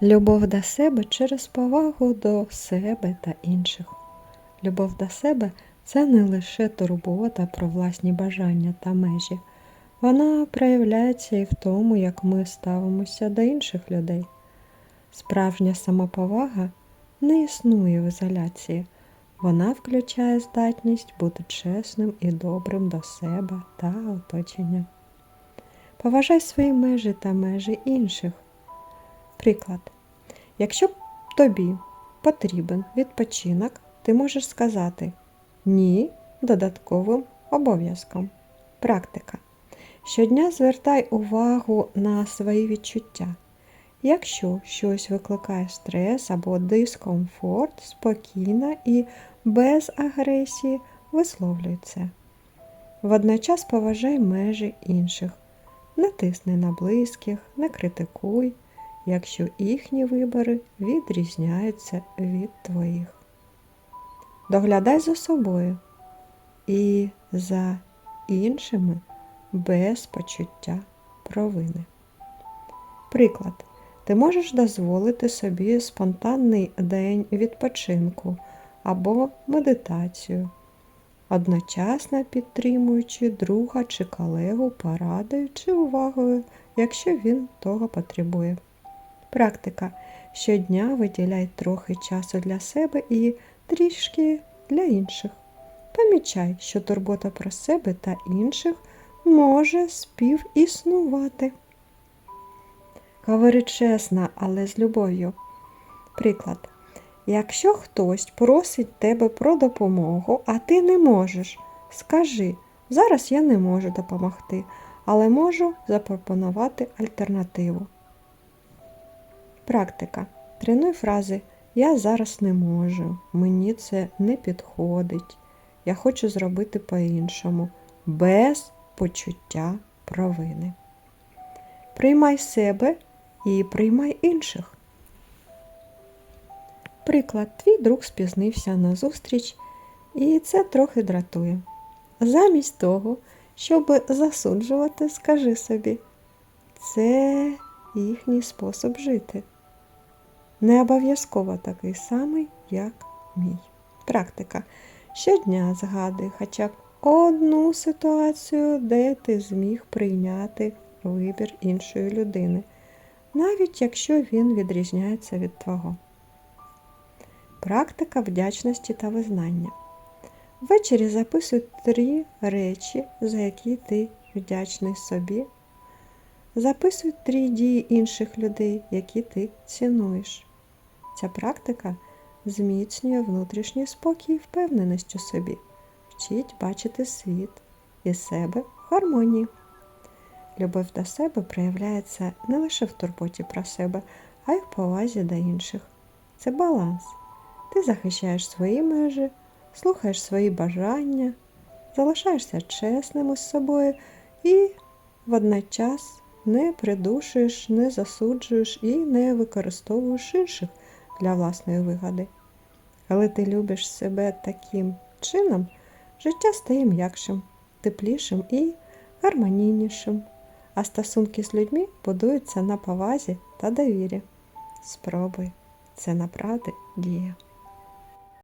Любов до себе через повагу до себе та інших. Любов до себе це не лише турбота про власні бажання та межі. Вона проявляється і в тому, як ми ставимося до інших людей. Справжня самоповага не існує в ізоляції. Вона включає здатність бути чесним і добрим до себе та оточення. Поважай свої межі та межі інших. Приклад. Якщо тобі потрібен відпочинок, ти можеш сказати ні додатковим обов'язком. Практика. Щодня звертай увагу на свої відчуття. Якщо щось викликає стрес або дискомфорт, спокійно і без агресії висловлюй це. Водночас поважай межі інших. Не тисни на близьких, не критикуй, якщо їхні вибори відрізняються від твоїх. Доглядай за собою і за іншими без почуття провини. Приклад. Ти можеш дозволити собі спонтанний день відпочинку або медитацію, одночасно підтримуючи друга чи колегу порадою чи увагою, якщо він того потребує. Практика. Щодня виділяй трохи часу для себе і трішки для інших. Помічай, що турбота про себе та інших може співіснувати. Говори чесно, але з любов'ю. Приклад. Якщо хтось просить тебе про допомогу, а ти не можеш, скажи, зараз я не можу допомогти, але можу запропонувати альтернативу. Практика. Тренуй фрази Я зараз не можу, мені це не підходить. Я хочу зробити по-іншому, без почуття провини. Приймай себе і приймай інших. Приклад, твій друг спізнився на зустріч, і це трохи дратує. Замість того, щоб засуджувати, скажи собі, це їхній спосіб жити. Не обов'язково такий самий, як мій. Практика. Щодня згадуй хоча б одну ситуацію, де ти зміг прийняти вибір іншої людини, навіть якщо він відрізняється від твого. Практика вдячності та визнання. Ввечері записуй три речі, за які ти вдячний собі. Записуй три дії інших людей, які ти цінуєш. Ця практика зміцнює внутрішній спокій і впевненість у собі, вчить бачити світ і себе в гармонії. Любов до себе проявляється не лише в турботі про себе, а й в повазі до інших. Це баланс. Ти захищаєш свої межі, слухаєш свої бажання, залишаєшся чесним із собою і водночас не придушуєш, не засуджуєш і не використовуєш інших для власної вигоди. Коли ти любиш себе таким чином, життя стає м'якшим, теплішим і гармонійнішим, а стосунки з людьми будуються на повазі та довірі. Спробуй, це направди діє.